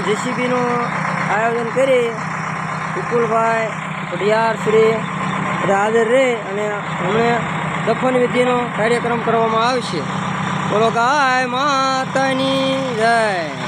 છે જેસીબીનું આયોજન કરી વિપુલભાઈ પઢિયાર શ્રી બધા હાજર રહે અને હમણે દફન વિધિનો કાર્યક્રમ કરવામાં આવશે. બોલો ગાય માતાની જય.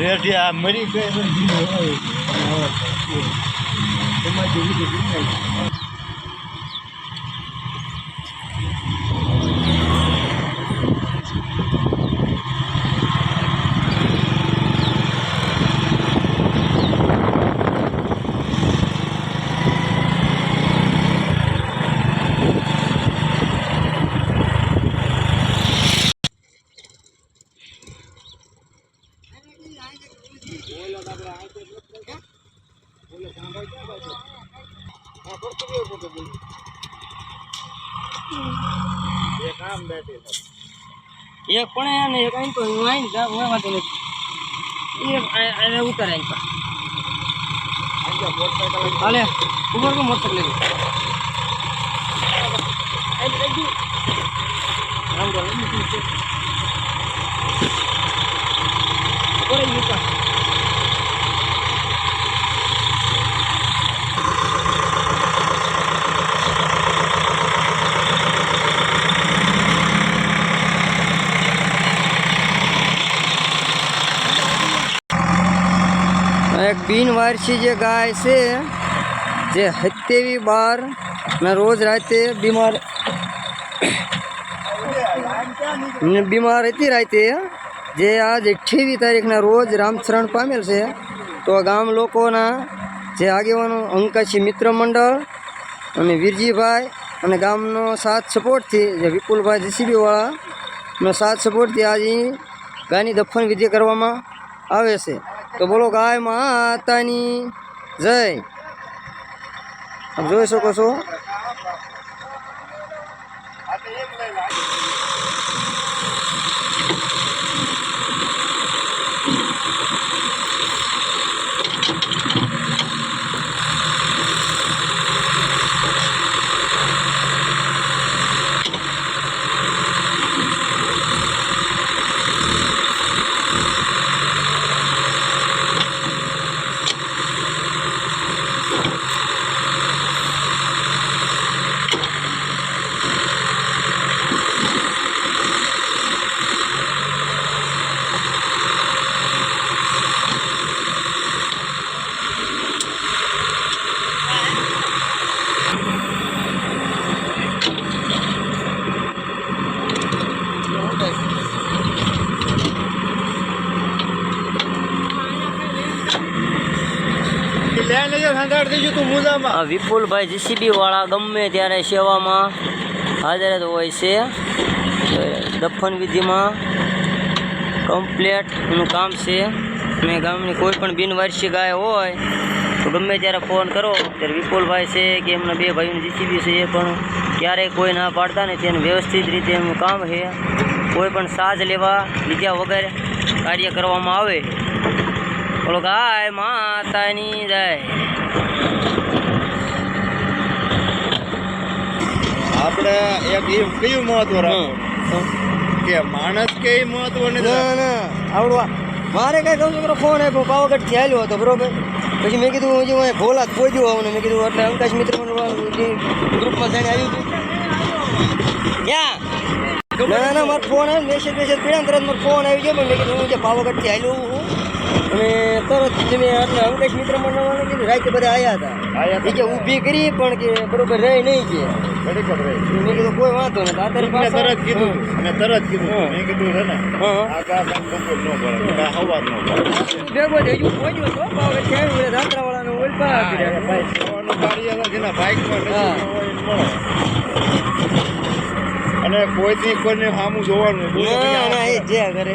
રેડિયા મરી ગઈ. જેવી બધી નહીં. એક આમ બેઠી. એક પણ એને એક અહીં તો હું અહીં જા હું વાંધો નથી એક આને ઉતારે અહીં મોટરસાઇકલ હાલે ઉપર કો મોટર લેવું લીધું છે. ઉપર અહીં બિનવારસી જે ગાય છે, જે હત્યેવી બાર ના રોજ રાતે બીમાર બીમાર હતી રાતે, જે આજ અઠ્યાવીસ તારીખના રોજ રામચરણ પામેલ છે. તો ગામ લોકોના જે આગેવાનો અંકાશી મિત્ર મંડળ અને વીરજીભાઈ અને ગામનો સાથ સપોર્ટથી જે વિપુલભાઈ જીસીબીવાળાનો સાથ સપોર્ટથી આજે ગાયની દફન વિધિ કરવામાં આવે છે. તો બોલો ગાય માતાની જય. જોઈ શકો છો. આ વિપુલભાઈ જીસીબી વાળા ગમે ત્યારે સેવામાં હાજર હોય છે. દફન વિધિમાં કમ્પ્લેટનું કામ છે. અને ગામની કોઈ પણ બિનવારસી ગાય હોય, તો ગમે ત્યારે ફોન કરો. ત્યારે વિપુલભાઈ છે કે એમના બે ભાઈઓની જીસીબી છે એ પણ ક્યારેય કોઈ ના પાડતા નથી. અને વ્યવસ્થિત રીતે એમનું કામ છે. કોઈ પણ સાજ લેવા, બીજા વગર કાર્ય કરવામાં આવે. બોલો, ગાય માતાની જાય. આપણે એક એ કયું મહત્વ રાખવું. કે માણસ કે ઈ મહત્વ નથી ના ના. આવડવા મારે કઈ કહું છોકરો ફોન આપ્યો પાવાગઢથી આવ્યો હતો બરોબર? પછી મેં કીધું હજી હું ભોલા પહોંચ્યો આવું ને મેં કીધું એટલે અંકાશ મિત્ર ગ્રુપમાં જઈને આવ્યું હતું ક્યાં? ના ના મારો ફોન આવ્યો મેસેજ મેસેજ પીડા તરત મારો ફોન આવી ગયો મેં કીધું હું જે પાવાગઢથી આવ્યો હું અને તરત જ મેં એટલે અંકાશ મિત્ર મંડળવાળા કીધું રાતે બધા આવ્યા હતા. બીજે એ કે ઊભી કરી પણ કે બરોબર રહી નહીં કે. મેં કીધું કોઈ વાંધો નથી. આ તારી પાસે તરત કીધું અને મેં તરત કીધું. મેં કીધું છે ને આ કા કામ બપોર ન કરે આ હવાર ન કરે ભેગો થઈ ગયું પહોંચ્યો તો ભાવે ત્યાં એટલે રાત્રાવાળાને ઓલ પા મળો. અને કોઈથી કોઈને સામું જોવાનું જે કરે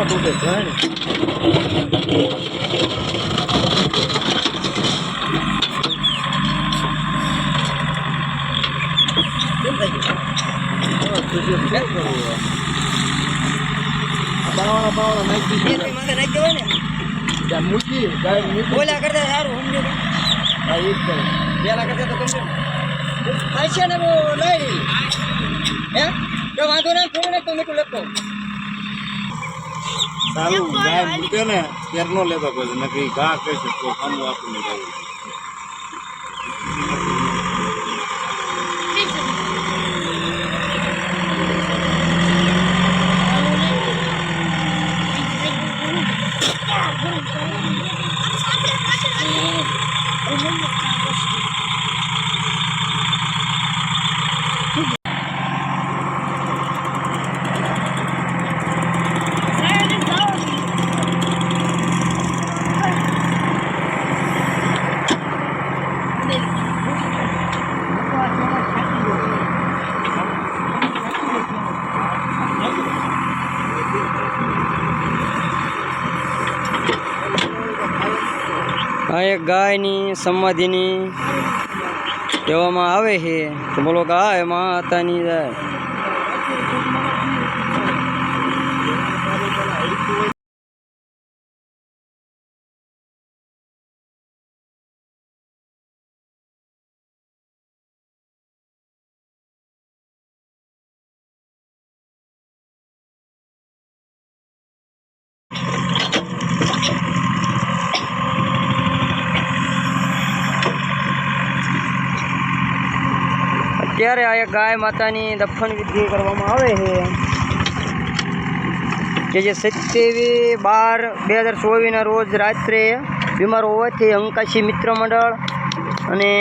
છે? ને. બહુ લઈ. હે. વાંધો થોડું નાખ તો મીઠું લખતો સારું, ગાય મૂકે ને ત્યાર નો લેતો કોઈ નક્કી ઘા કહી તો સામું આપણને જવું ગાયની સમાધિની કહેવામાં આવે છે. તો બોલો ગાય માતાની જાય. અત્યારે આ ગાય માતાની દફન વિધિ કરવામાં આવે છે. કે જે સત્યાવી બાર બે હજાર ચોવીસના રોજ રાત્રે બીમાર હોવાથી અંકાશી મિત્ર મંડળ અને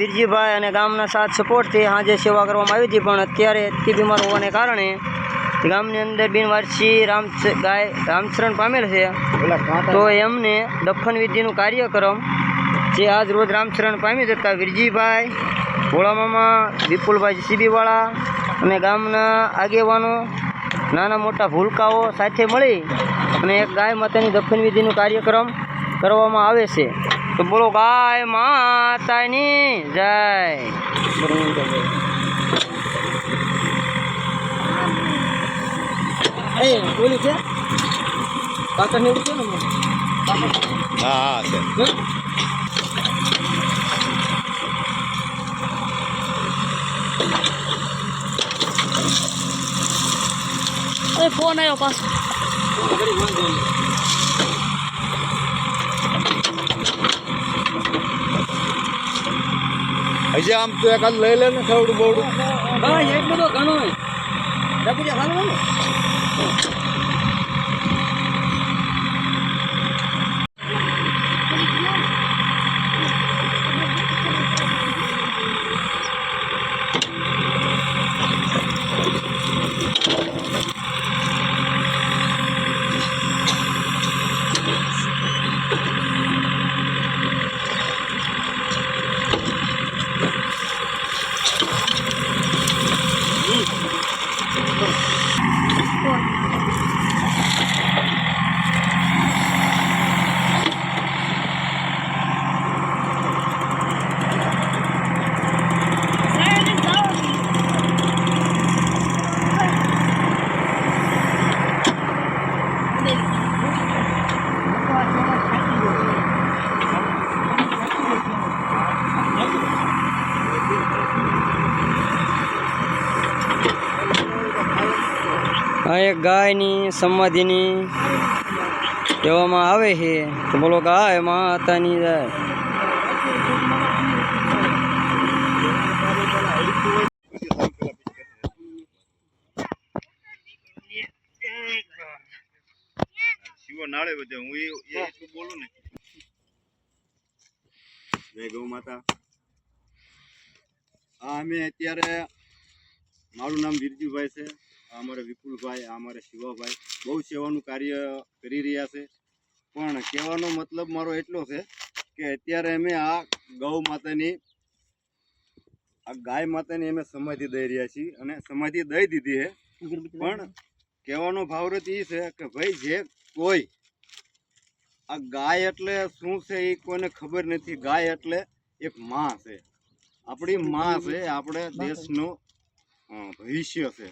વીરજીભાઈ અને ગામના સાથ સપોર્ટથી સાંજે સેવા કરવામાં આવી હતી પણ અત્યારે અતિ બીમાર હોવાને કારણે ગામની અંદર બિનવારસી રામ ગાય રામચરણ પામેલ છે. તો એમને દફન વિધિનું કાર્યક્રમ જે આજ રોજ રામચરણ પામી જતા વિરજીભાઈ ભોળામામા વિપુલભાઈ સીબીવાળા અને ગામના આગેવાનો, નાના મોટા ભૂલકાઓ સાથે મળી અને એક ગાય માતાની દફન વિધિનો કાર્યક્રમ કરવામાં આવે છે. તો બોલો, ગાય માતાની જય. ઓલું છે? પાછળ ને છે ને? હા હા સર ફોન આવ્યો પાછો હજી આમ તો એકાદ લઈ લે ને થોડું બોડું હા એક બધો ઘણો હોય ગાયની સમાધિની કહેવામાં આવે છે. તો બોલો ગાય માતાની જાય નાળે બધે. હું એ ને. જય માતા. આ અમે અત્યારે મારું નામ વિરજીભાઈ છે. આ અમારા વિપુલભાઈ આ અમારા શિવાભાઈ બહુ સેવાનું કાર્ય કરી રહ્યા છે. પણ કહેવાનો મતલબ મારો એટલો છે કે અત્યારે અમે આ ગૌ માતાની આ ગાય માતાની અમે સમાધિ દઈ રહ્યા છીએ અને સમાધિ દઈ દીધી છે. પણ કહેવાનો ભાવરત એ છે કે ભાઈ જે કોઈ આ ગાય એટલે શું છે એ કોઈને ખબર નથી. ગાય એટલે એક માં છે. આપણી માં છે આપણે દેશનું ભવિષ્ય છે.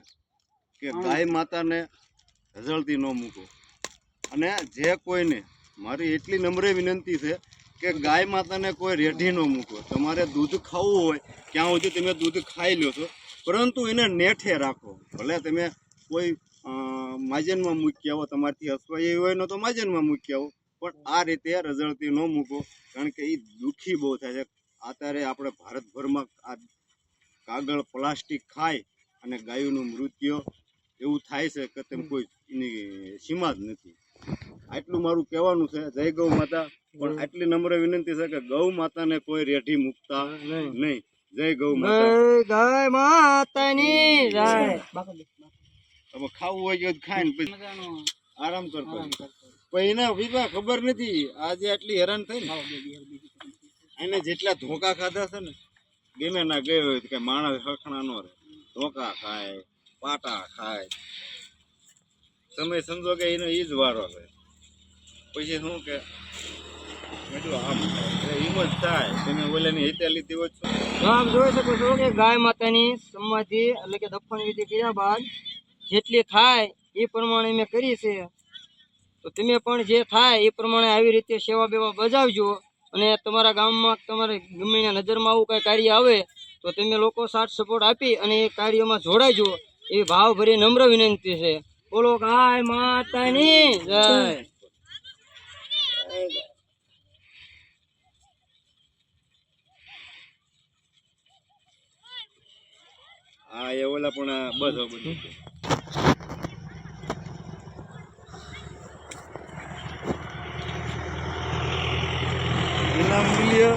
કે ગાય માતાને હજળતી ન મૂકો. અને જે કોઈને મારી એટલી નમ્ર વિનંતી છે કે ગાય માતાને કોઈ રેઢી ન મૂકો. તમારે દૂધ ખાવું હોય ક્યાં સુધી તમે દૂધ ખાઈ લો છો પરંતુ એને નેઠે રાખો. ભલે તમે કોઈ માજનમાં મૂકી આવો તમારથી હસવાઈ હોય ન તો માજનમાં મૂકી આવો પણ આ રીતે રઝળતી ન મૂકો કારણ કે એ દુઃખી બહુ થાય છે. અત્યારે આપણે ભારતભરમાં આ કાગળ પ્લાસ્ટિક ખાય અને ગાયોનું મૃત્યુ એવું થાય છે કે તેમ કોઈ એની સીમા જ નથી. આટલું મારું કહેવાનું છે જય ગૌ માતા. પણ આટલી નમ્ર વિનંતી છે કે ગૌ માતાને કોઈ રેઠી મૂકતા નહીં. જય ગૌ માતા. જય માતાની જાય. હવે ખાવું હોય તો ખાય ને પછી. આરામ કરતો પણ એના વિવા ખબર નથી આજે આટલી હેરાન થઈ ને. એને જેટલા ધોકા ખાધા છે ને ગમે ના ગયો હોય કે માણસ હખણા નો રહે. ધોકા ખાય પાટા ખાય. સમય કે એનો એ જ વારો છે. પછી શું કે? આમ જ થાય. તમે ઓલાની હિતે શું? જોઈ શકો છો કે ગાય માતાની સમાધિ એટલે કે દફન વિધિ કર્યા બાદ જેટલી થાય એ પ્રમાણે મેં કરી છે. તો તમે પણ જે થાય એ પ્રમાણે આવી રીતે સેવા બેવા બજાવજો અને તમારા ગામમાં તમારે ગમે નજરમાં આવું કાંઈ કાર્ય આવે તો તમે લોકો સાથ સપોર્ટ આપી અને એ કાર્યમાં જોડાજો. એવી ભાવભરી નમ્ર વિનંતી છે. બોલો ગાય માતાની જય. હા, એ ઓલા પણ બસ બધું મૂલ્ય